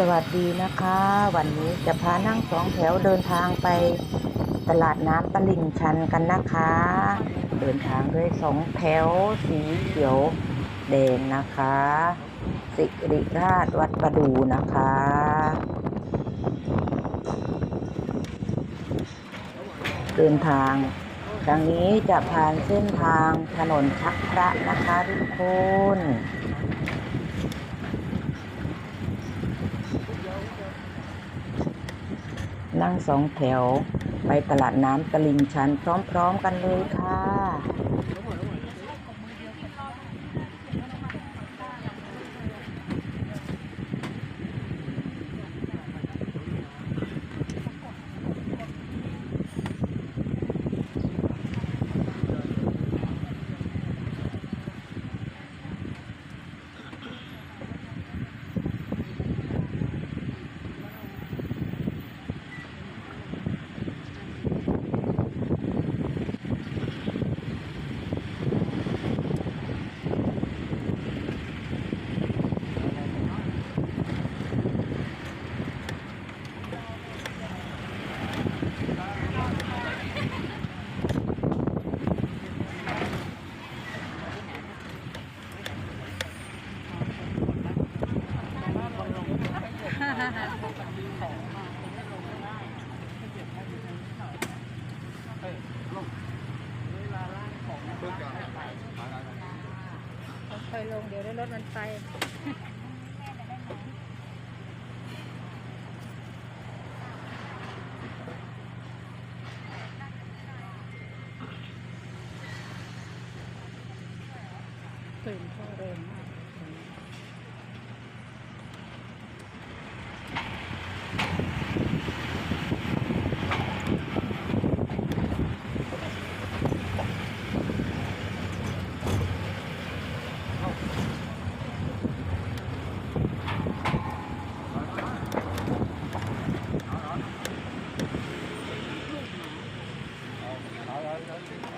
สวัสดีนะคะ วันนี้จะพานั่งสองแถวเดินทางไปตลาดน้ำตลิ่งชันกันนะคะ เดินทางด้วยสองแถวสีเขียวแดงนะคะ สิริราชวัดประดูนะคะ เดินทางครั้งนี้จะผ่านเส้นทางถนนชักพระนะคะทุกคน นั่งสองแถว ไปตลาดน้ำตลิ่งชันพร้อมๆกันเลยค่ะ ค่อยลงเดี๋ยวได้รถมันไป ตื่นเข้าเร็วมาก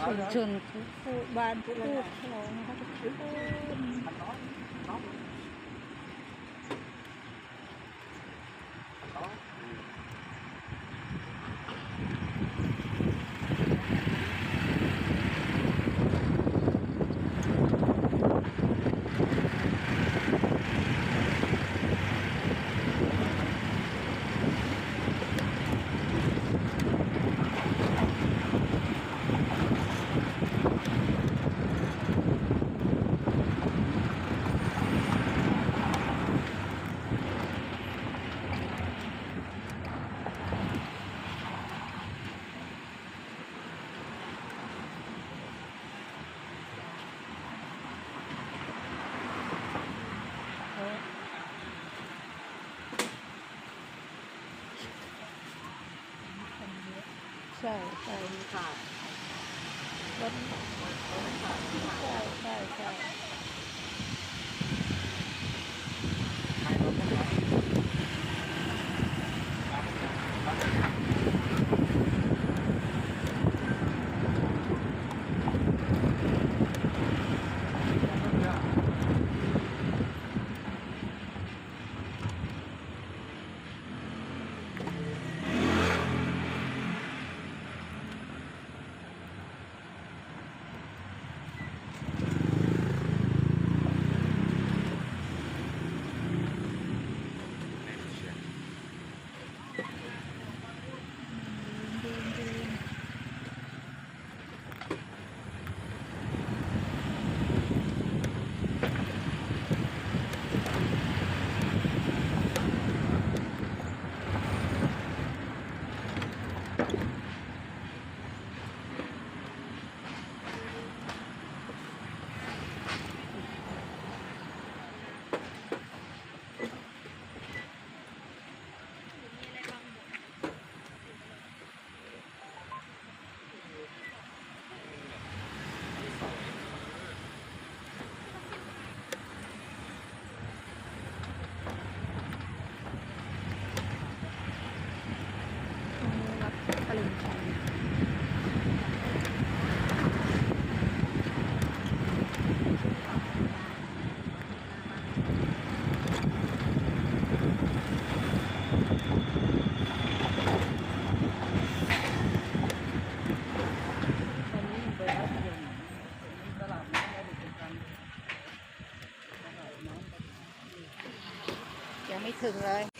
ชุมชนผู้ ช่ใช่ค่ะรถใช่ใช่ใช่ดีดี ไม่ ถึงเลย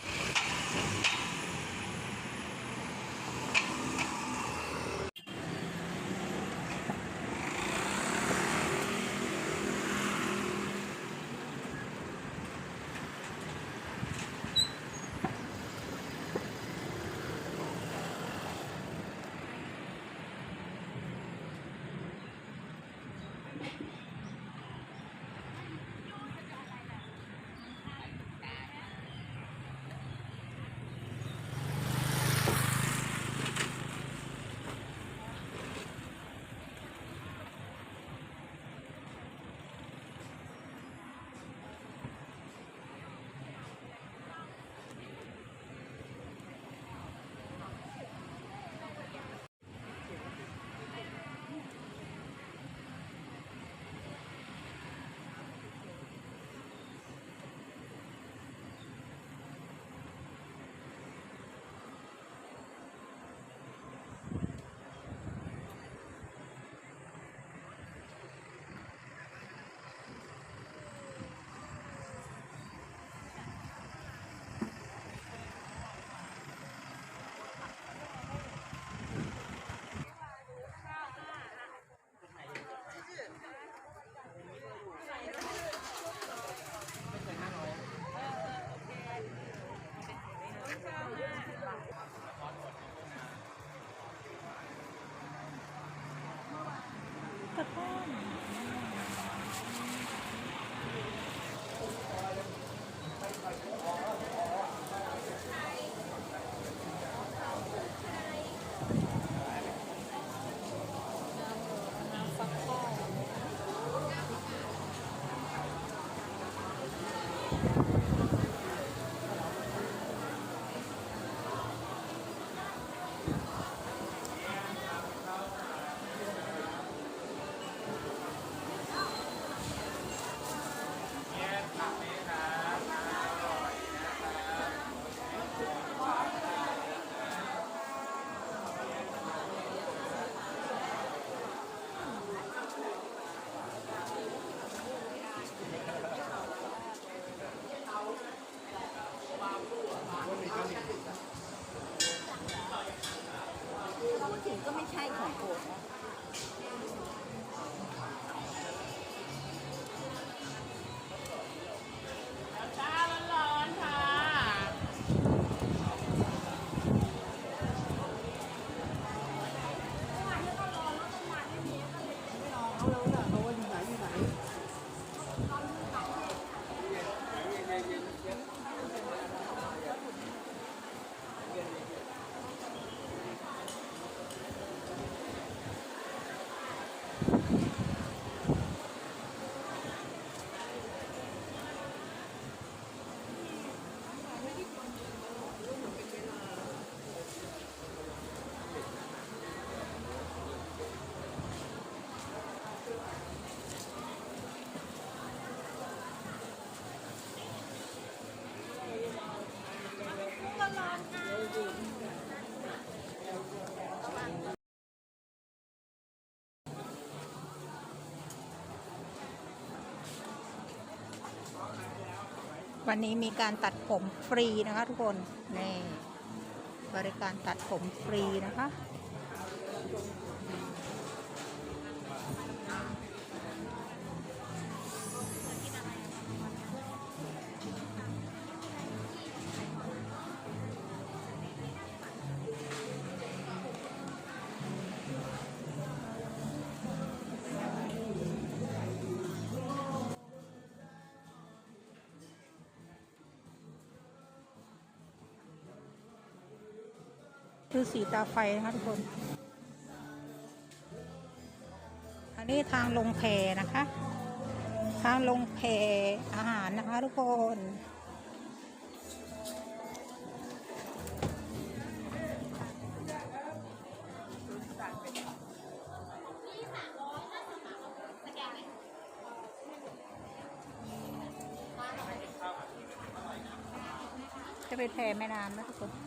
Nó là. วันนี้มีการตัดผมฟรีนะคะทุกคนนี่บริการตัดผมฟรีนะคะ คือสีตาไฟนะคะทุกคน อันนี้ทางลงแพนะคะ ทางลงแพอาหารนะคะทุกคนจะเป็นแพแม่น้ำนะทุกคน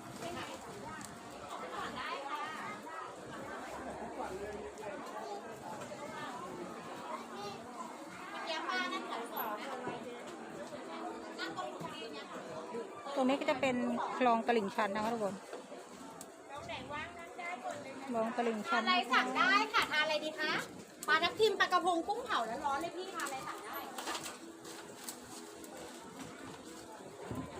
รงนี้ก็จะเป็นคลองตลิ่งชันนะคะทุกคนคลองตลิ่งชันอะไรสั่งได้ค่ะทานอะไรดีคะปลาทับทิมปลากระพงกุ้งเผาแล้วร้อนเลยพี่ทานอะไรสั่งได้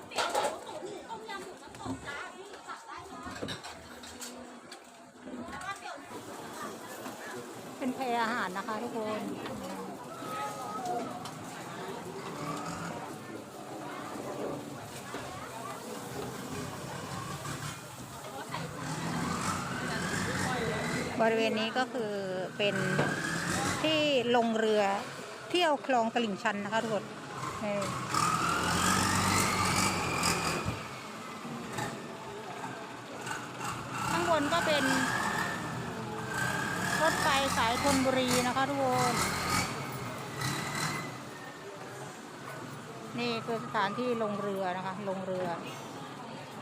เตี๋ยวหมูตุ๋นต้มยำหมูน้ำตกจ้าพี่สั่งได้เลยแล้วก็เตี๋ยวเป็นแพรอาหารนะคะทุกคน บริเวณนี้ก็คือเป็นที่ลงเรือเที่ยวคลองตลิ่งชันนะคะทุกคนข้างบนก็เป็นรถไฟสายธนบุรีนะคะทุกคนนี่คือสถานที่ลงเรือนะคะ ลงเรือ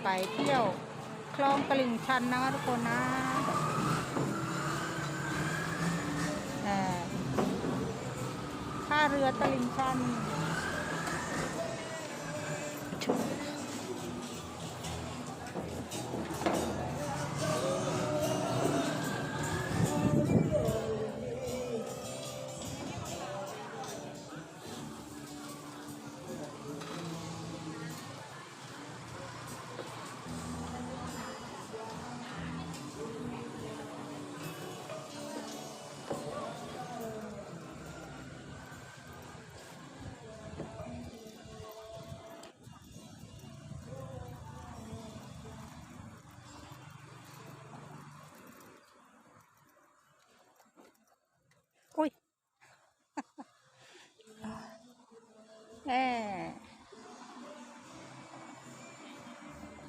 ไปเที่ยวคลองตลิ่งชันนะคะทุกคนนะ เรือตลิ่งชัน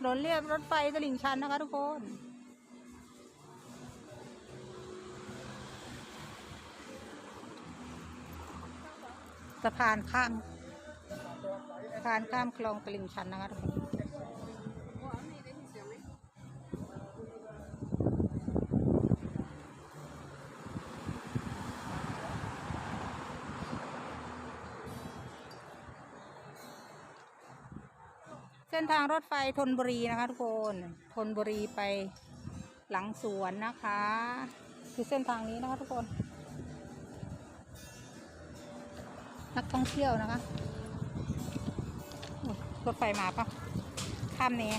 ถนนเรียบรถไฟตลิ่งชันนะคะทุกคนสะพานข้ามสะพานข้ามคลองตลิ่งชันนะคะทุกคน เส้นทางรถไฟธนบุรีนะคะทุกคนธนบุรีไปหลังสวนนะคะ คือเส้นทางนี้นะคะทุกคน นักท่องเที่ยวนะคะรถไฟมาปะข้ามนี่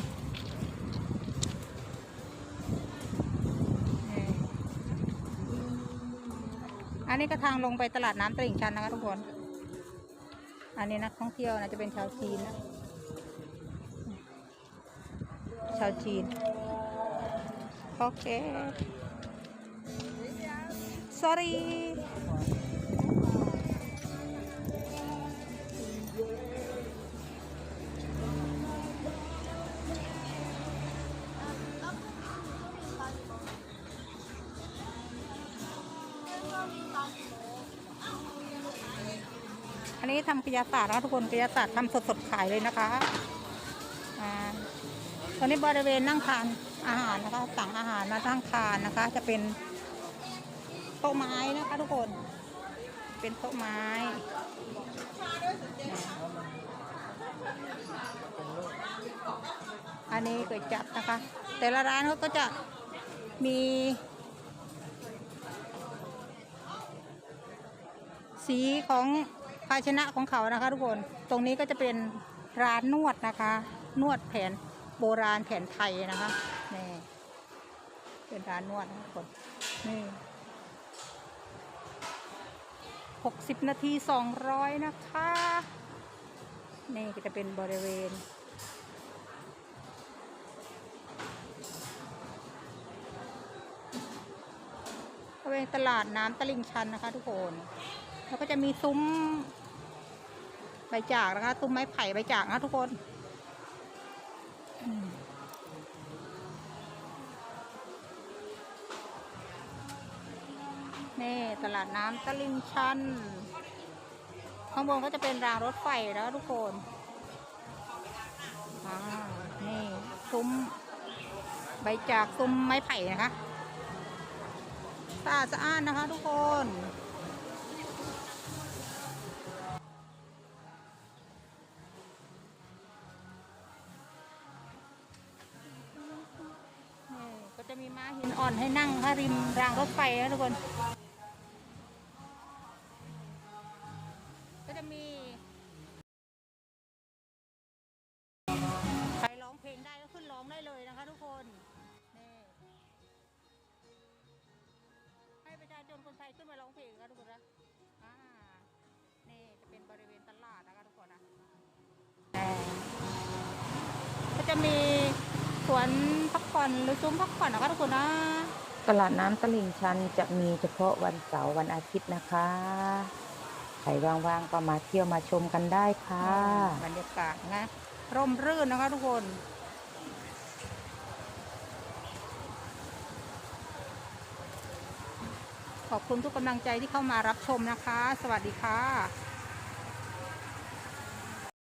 อันนี้ก็ทางลงไปตลาดน้ำตลิ่งชันนะคะทุกคน อันนี้นักท่องเที่ยวนะจะเป็นชาวจีนนะ ชาวจีน โอเค sorry อันนี้ทำกระยาศาสตร์นะคะทุกคนกระยาศาสตร์ทำสดๆขายเลยนะคะ อ่า ตอนนี้บริเวณนั่งทานอาหารนะคะสั่งอาหารมานั่งทานนะคะ จะเป็นโต๊ะไม้นะคะทุกคน เป็นโต๊ะไม้อันนี้ก๋วยจับนะคะ แต่ละร้านเขาก็จะมีสีของภาชนะของเขานะคะ ทุกคน ตรงนี้ก็จะเป็นร้านนวดนะคะ นวดแผน โบราณแผนไทยนะคะนี่เป็นร้านนวดนะคะทุกคนนี่หกสิบนาทีสองร้อยนะคะ นี่ก็จะเป็นบริเวณ บริเวณตลาดน้ำตลิ่งชันนะคะ ทุกคน แล้วก็จะมีซุ้มใบจากนะคะ ซุ้มไม้ไผ่ใบจากนะทุกคน นี่ตลาดน้ำตลิ่งชัน ข้างบนก็จะเป็นรางรถไฟแล้วทุกคนนี่ซุ้มใบจากซุ้มไม้ไผ่นะคะสะอาดสะอ้านนะคะทุกคนก็จะมีม้าหินอ่อนให้นั่งค่ะริมรางรถไฟนะทุกคน จะมีสวนพักผ่อนหรือซุ้มพักผ่อนนะคะทุกคนนะ ตลาดน้ำตลิ่งชันจะมีเฉพาะวันเสาร์วันอาทิตย์นะคะ ใครว่างๆก็มาเที่ยวมาชมกันได้ค่ะบรรยากาศนะ ร่มรื่นนะคะทุกคนขอบคุณทุกกำลังใจที่เข้ามารับชมนะคะ สวัสดีค่ะ